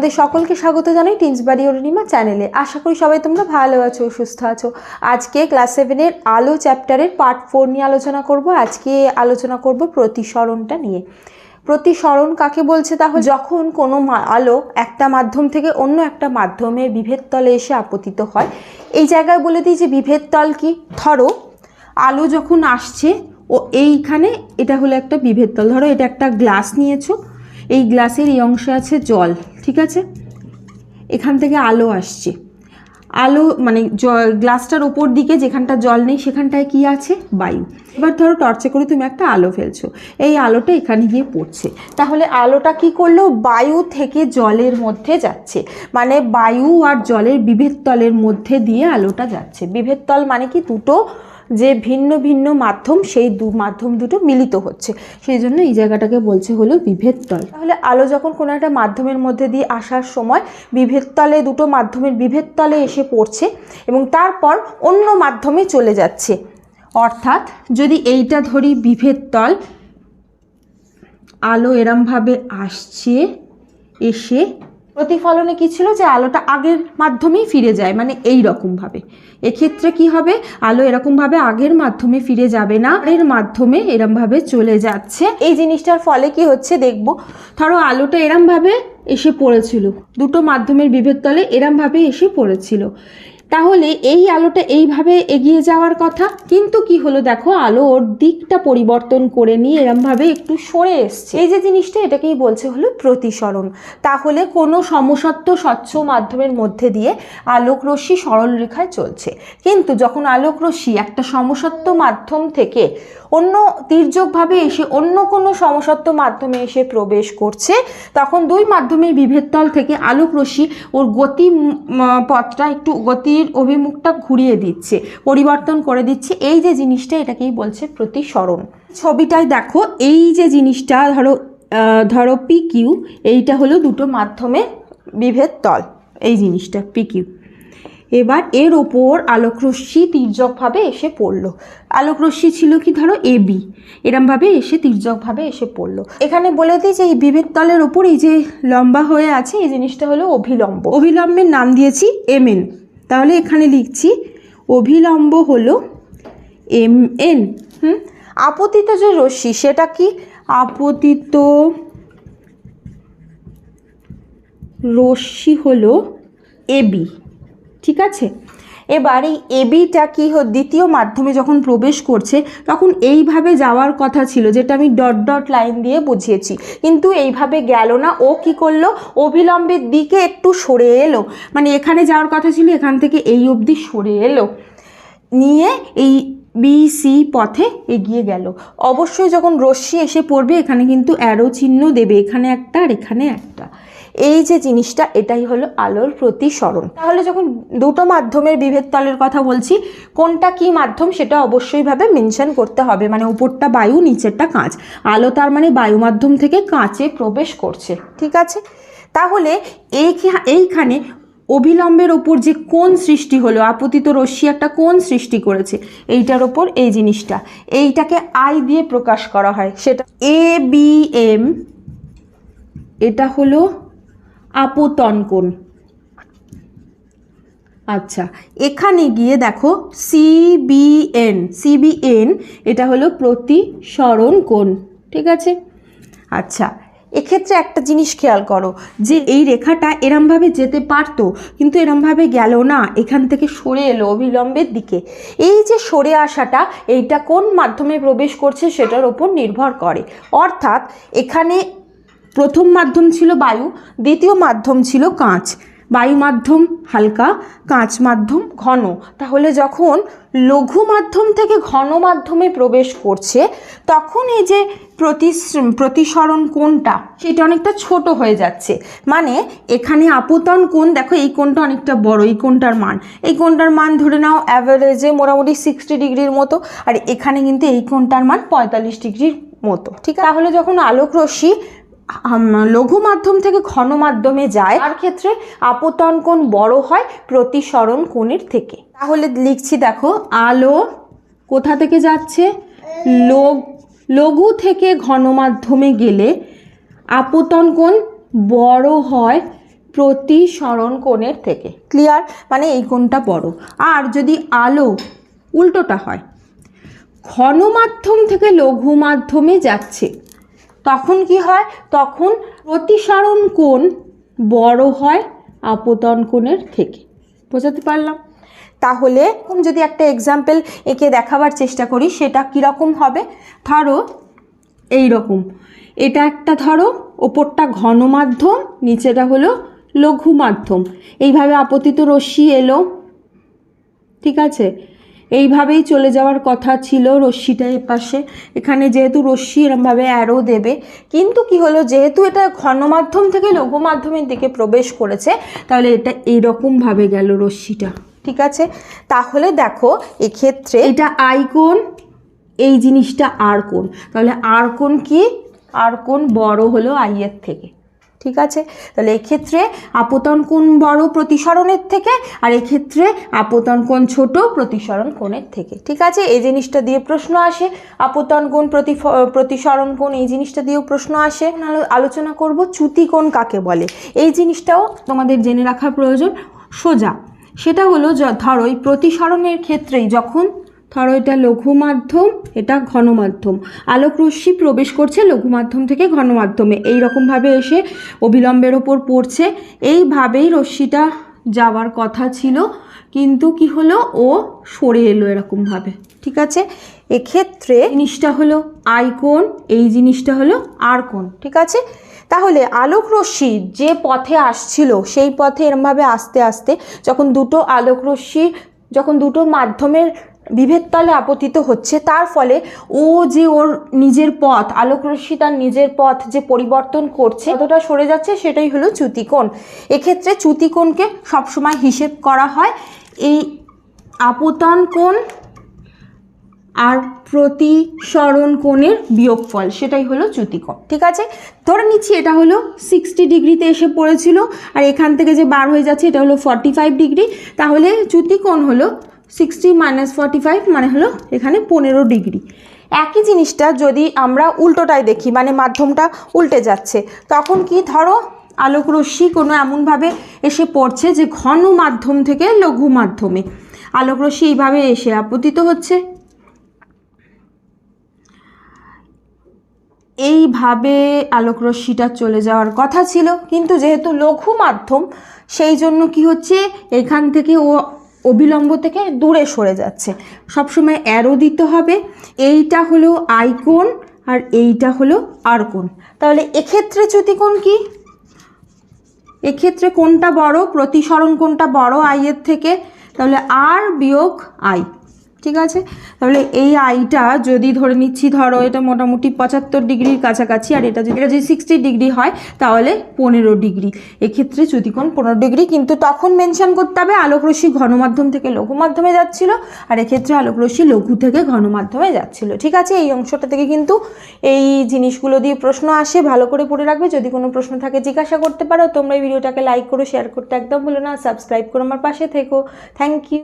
তোমাদের সকলকে স্বাগত জানাই টিন্সবাড়ি অরুণিমা চ্যানেলে। আশা করি সবাই তোমরা ভালো আছো, সুস্থ আছো। আজকে ক্লাস সেভেনের আলো চ্যাপ্টারের পার্ট ফোর নিয়ে আলোচনা করব। আজকে আলোচনা করব প্রতিসরণটা নিয়ে। প্রতিসরণ কাকে বলছে? তাহলে যখন কোনো আলো একটা মাধ্যম থেকে অন্য একটা মাধ্যমের বিভেদ তলে এসে আপতিত হয়, এই জায়গায় বলে দিই যে বিভেদ তল কি? ধরো, আলো যখন আসছে, ও এইখানে এটা হলো একটা বিভেদ তল। ধরো, এটা একটা গ্লাস নিয়েছো এই গ্লাসের এই অংশে আছে জল, ঠিক আছে? এখান থেকে আলো আসছে। আলো মানে জল গ্লাসটার ওপর দিকে যেখানটা জল নেই সেখানটায় কি আছে? বায়ু। এবার ধরো টর্চে করে তুমি একটা আলো ফেলছো। এই আলোটা এখানে গিয়ে পড়ছে। তাহলে আলোটা কি করল? বায়ু থেকে জলের মধ্যে যাচ্ছে। মানে বায়ু আর জলের বিভেদ তলের মধ্যে দিয়ে আলোটা যাচ্ছে। বিভেদ তল মানে কি? দুটো যে ভিন্ন ভিন্ন মাধ্যম, সেই দু মাধ্যম দুটো মিলিত হচ্ছে। সেই জন্য এই জায়গাটাকে বলছে হলো বিভেদ তল। তাহলে আলো যখন কোনো একটা মাধ্যমের মধ্যে দিয়ে আসার সময় বিভেদ তলে দুটো মাধ্যমের বিভেদ তলে এসে পড়ছে এবং তারপর অন্য মাধ্যমে চলে যাচ্ছে। অর্থাৎ যদি এইটা ধরি বিভেদ তল, আলো এরমভাবে আসছে, এসে প্রতিফলনে কি ছিল যে আলোটা আগের মাধ্যমেই ফিরে যায় মানে এই রকমভাবে। এক্ষেত্রে কি হবে? আলো এরকমভাবে আগের মাধ্যমে ফিরে যাবে না এর মাধ্যমে এরমভাবে চলে যাচ্ছে। এই জিনিসটার ফলে কি হচ্ছে দেখব? ধরো আলোটা এরমভাবে এসে পড়েছিল, দুটো মাধ্যমের বিভেদ তলে এরমভাবে এসে পড়েছিল। তাহলে এই আলোটা এইভাবে এগিয়ে যাওয়ার কথা? কিন্তু কি হলো দেখো আলো ওর দিকটা পরিবর্তন করে নিয়ে এরমভাবে একটু সরে এসছে। এই যে জিনিসটা, এটাকেই বলছে হলো প্রতিসরণ। তাহলে কোনো সমসত্ব স্বচ্ছ মাধ্যমের মধ্যে দিয়ে আলোক রশ্মি সরল রেখায় চলছে। কিন্তু যখন আলোক রশ্মি একটা সমসত্ব মাধ্যম থেকে অন্য তির্যকভাবে এসে অন্য কোনো সমসত্ব মাধ্যমে এসে প্রবেশ করছে, তখন দুই মাধ্যমের বিভেদতল থেকে আলোক রশ্মি ওর গতি পথটা একটু গতির অভিমুখটা ঘুরিয়ে দিচ্ছে, পরিবর্তন করে দিচ্ছে। এই যে জিনিসটা এটাকেই বলছে প্রতিসরণ। ছবিটায় দেখো, এই যে জিনিসটা, ধরো ধরো পি কিউ এইটা হলো দুটো মাধ্যমে বিভেদ তল এই জিনিসটা পি কিউ এবার এর ওপর আলোকরশ্মি তির্যকভাবে এসে পড়ল। আলোকরশ্মি ছিল কি ধরো এ, বি। এরমভাবে এসে তির্যকভাবে এসে পড়ল। এখানে বলে দিই যে এই বিভেদ তলের ওপর এই যে লম্বা হয়ে আছে, এই জিনিসটা হলো অভিলম্ব। অভিলম্বের নাম দিয়েছি এম এন। তাহলে এখানে লিখছি, অভিলম্ব হলো এম এন। হুম? আপতিত যে রশ্মি, সেটা কি? আপতিত রশ্মি হলো এবি ঠিক আছে? এবার এই এবিটা কি দ্বিতীয় মাধ্যমে যখন প্রবেশ করছে, তখন এইভাবে যাওয়ার কথা ছিল, যেটা আমি ডট ডট লাইন দিয়ে বুঝিয়েছি। কিন্তু এইভাবে গেল না, ও কি করল? অবিলম্বের দিকে একটু সরে এলো। মানে এখানে যাওয়ার কথা ছিল, এখান থেকে এই অবধি সরে এলো। নিয়ে এই বি, সি পথে এগিয়ে গেল। অবশ্যই যখন রশ্মি এসে পড়বে, এখানে কিন্তু অ্যারো চিহ্ন দেবে, এখানে একটা আর এখানে একটা। এই যে জিনিসটা, এটাই হলো আলোর প্রতিসরণ। তাহলে যখন দুটো মাধ্যমের বিভেদ তলের কথা বলছি, কোনটা কি মাধ্যম সেটা অবশ্যইভাবে মেনশন করতে হবে। মানে উপরটা বায়ু, নিচেরটা কাঁচ। আলো তার মানে বায়ু মাধ্যম থেকে কাঁচে প্রবেশ করছে, ঠিক আছে? তাহলে এই- এইখানে অবিলম্বের ওপর যে কোন সৃষ্টি হলো, আপতিত রশ্মি একটা কোন সৃষ্টি করেছে, এইটার ওপর এই জিনিসটা। এইটাকে আই দিয়ে প্রকাশ করা হয়। সেটা এ বি এম এটা হলো আপতন কোণ আচ্ছা এখানে গিয়ে দেখো সিবিএন সিবিএন এটা হলো প্রতিসরণ কোণ ঠিক আছে? আচ্ছা এক্ষেত্রে একটা জিনিস খেয়াল করো যে এই রেখাটা এরমভাবে যেতে পারতো কিন্তু এরমভাবে গেল না এখান থেকে সরে এলো অবিলম্বের দিকে। এই যে সরে আসাটা এইটা কোন মাধ্যমে প্রবেশ করছে সেটার ওপর নির্ভর করে। অর্থাৎ এখানে প্রথম মাধ্যম ছিল বায়ু, দ্বিতীয় মাধ্যম ছিল কাঁচ। বায়ু মাধ্যম হালকা, কাঁচ মাধ্যম ঘন। তাহলে যখন লঘু মাধ্যম থেকে ঘন মাধ্যমে প্রবেশ করছে, তখন এই যে প্রতি প্রতিসরণ কোণটা, সেটা অনেকটা ছোট হয়ে যাচ্ছে। মানে এখানে আপতন কোণ, দেখো এই কোণটা অনেকটা বড়, এই কোণটার মান। এই কোণটার মান ধরে নাও অ্যাভারেজে মোটামুটি সিক্সটি ডিগ্রির মতো, আর এখানে কিন্তু এই কোণটার মান পঁয়তাল্লিশ ডিগ্রির মতো। ঠিক তাহলে যখন আলোক রশ্মি লঘু মাধ্যম থেকে ঘন মাধ্যমে যায়। তার ক্ষেত্রে আপতন কোণ বড় হয় প্রতিসরণ কোণের থেকে। তাহলে লিখছি দেখো, আলো কোথা থেকে যাচ্ছে? লঘু থেকে ঘন মাধ্যমে গেলে আপতন কোণ বড় হয় প্রতিসরণ কোণের থেকে। ক্লিয়ার মানে এই কোণটা বড়। আর যদি আলো উল্টোটা হয় ঘন মাধ্যম থেকে লঘু মাধ্যমে যাচ্ছে তখন কি হয়? তখন প্রতিসরণ কোণ বড় হয় আপতন কোণের থেকে। বোঝাতে পারলাম? তাহলে যদি একটা এক্সাম্পল একে দেখাবার চেষ্টা করি, সেটা কীরকম হবে? ধরো এই রকম এটা একটা ধরো, ওপরটা ঘন মাধ্যম, নিচেটা হলো লঘু মাধ্যম। এইভাবে আপতিত রশ্মি এলো। ঠিক আছে? এইভাবেই চলে যাওয়ার কথা ছিল রশ্মিটা এপাশে এখানে যেহেতু রশ্মি এরমভাবে অ্যারো দেবে, কিন্তু কি হলো, যেহেতু এটা ঘন মাধ্যম থেকে লঘু মাধ্যমের দিকে প্রবেশ করেছে, তাহলে এটা এইরকমভাবে গেল রশ্মিটা। ঠিক আছে? তাহলে দেখো, এক্ষেত্রে এটা আইকোন এই জিনিসটা আর কোণ। তাহলে আর কোণ কি? আর কোণ বড় হলো আইয়ের থেকে। ঠিক আছে? তাহলে এক্ষেত্রে আপতন কোণ বড় প্রতিসরণের থেকে আর এক্ষেত্রে আপতন কোণ ছোট প্রতিসরণ কোণের থেকে, ঠিক আছে? এই জিনিসটা দিয়ে প্রশ্ন আসে। আপতন কোণ প্রতি প্রতিসরণ কোণ, এই জিনিসটা দিয়েও প্রশ্ন আসে। আলো- আলোচনা করব চ্যুতি কোণ কাকে বলে। এই জিনিসটাও তোমাদের জেনে রাখা প্রয়োজন। সোজা, সেটা হলো ধরো এই প্রতিসরণের ক্ষেত্রেই যখন ধরো এটা লঘু মাধ্যম এটা ঘন মাধ্যম আলোক রশ্মি প্রবেশ করছে লঘু মাধ্যম থেকে ঘন মাধ্যমে এই এসে অবিলম্বের ওপর পড়ছে। এইভাবেই রশ্মিটা যাওয়ার কথা ছিল, কিন্তু কি হলো? ও সরে এলো এরকমভাবে, ঠিক আছে? এক্ষেত্রে জিনিসটা হলো আইকোন এই জিনিসটা হলো আর কোন ঠিক আছে? তাহলে আলোক রশ্মি যে পথে আসছিল, সেই পথে এরমভাবে আস্তে আস্তে যখন দুটো আলোক রশ্মি যখন দুটো মাধ্যমের বিভেদ তলে আপতিত হচ্ছে। তার ফলে ও যে ওর নিজের পথ, আলোক রশ্মি তার নিজের পথ যে পরিবর্তন করছে কতটা সরে যাচ্ছে সেটাই হলো চ্যুতিকোণ। এক্ষেত্রে চ্যুতিকোণকে সবসময় হিসেব করা হয়। এই আপতন কোণ আর প্রতিসরণ কোণের বিয়োগফল, সেটাই হলো চ্যুতিকোণ। ঠিক আছে? ধরে নিচ্ছি এটা হলো সিক্সটি ডিগ্রিতে এসে পড়েছিল, আর এখান থেকে যে বার হয়ে যাচ্ছে এটা হলো ফর্টি ডিগ্রি। তাহলে চ্যুতিকোণ হলো সিক্সটি মাইনাস ফর্টি ফাইভ মানে হলো এখানে পনেরো ডিগ্রি একই জিনিসটা যদি আমরা উল্টোটায় দেখি মানে মাধ্যমটা উল্টে যাচ্ছে, তখন কি ধরো আলোক রশ্মি কোনো এমনভাবে এসে পড়ছে যে ঘন মাধ্যম থেকে লঘু মাধ্যমে। আলোক রশ্মি এইভাবে এসে আপতিত হচ্ছে। এইভাবে আলোক রশ্মিটা চলে যাওয়ার কথা ছিল, কিন্তু যেহেতু লঘু মাধ্যম, সেই জন্য কি হচ্ছে, এখান থেকে ও অবিলম্ব থেকে দূরে সরে যাচ্ছে। সবসময় অ্যারো দিতে হবে। এইটা হলো আইকোন আর এইটা হলো আর কোন তাহলে এক্ষেত্রে চ্যুতিকোণ কি? এক্ষেত্রে কোনটা বড়? প্রতিসরণ কোনটা বড়? আইয়ের থেকে। তাহলে আর বিয়োগ আই ঠিক আছে? তাহলে এই আইটা যদি ধরে নিচ্ছি, ধরো এটা মোটামুটি পঁচাত্তর ডিগ্রির কাছাকাছি, আর এটা যদি এটা যদি সিক্সটি ডিগ্রি হয়, তাহলে পনেরো ডিগ্রি। এক্ষেত্রে চ্যুতিকোণ পনেরো ডিগ্রি, কিন্তু তখন মেনশান করতে হবে আলোক রশ্মি ঘন মাধ্যম থেকে লঘু মাধ্যমে যাচ্ছিল, আর এক্ষেত্রে আলোক রশ্মি লঘু থেকে ঘন মাধ্যমে যাচ্ছিল। ঠিক আছে? এই অংশটা থেকে কিন্তু এই জিনিসগুলো দিয়ে প্রশ্ন আসে, ভালো করে পড়ে রাখবে। যদি কোনো প্রশ্ন থাকে, জিজ্ঞাসা করতে পারো। তোমরা এই ভিডিওটাকে লাইক করো শেয়ার করতে একদম ভুলো না। সাবস্ক্রাইব করো আমার পাশে থেকো। Thank you